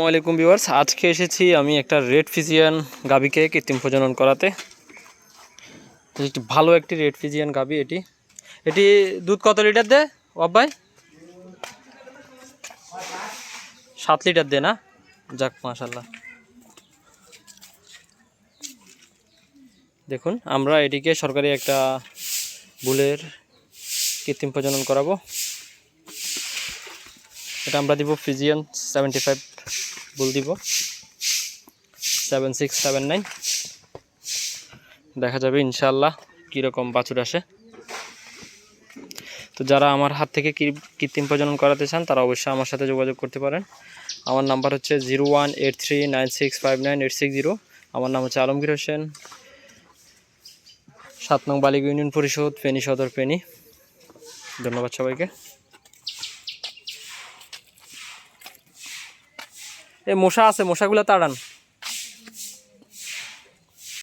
আসসালামাইকুম ভিউয়ার্স, আজকে এসেছি আমি একটা রেড ফিজিয়ান গাবিকে কৃত্রিম প্রজনন করাতে। ভালো একটি রেড ফিজিয়ান গাবি এটি। এটি দুধ কত লিটার দেয় অব্বাই সাত লিটার দে না? যাক মাশাল্লাহ দেখুন, আমরা এটিকে সরকারি একটা বুলের কৃত্রিম প্রজনন করাবো। এটা আমরা দিব ফিজিয়ান সেভেন্টি ফাইভ বুল দিব। সেভেন সিক্স সেভেন নাইন দেখা যাবে ইনশাল্লাহ কীরকম বাছুর আসে। তো যারা আমার হাত থেকে কৃত্রিম প্রজনন করাতে চান, তারা অবশ্যই আমার সাথে যোগাযোগ করতে পারেন। আমার নাম্বার হচ্ছে zero one eight three nine six five nine eight six zero. আমার নাম হচ্ছে আলমগীর হোসেন। সাত নং বালিক ইউনিয়ন পরিষদ, ফেনী সদর, ফেনী। ধন্যবাদ সবাইকে। এ মশা আছে মশাগুলো তাড়ান।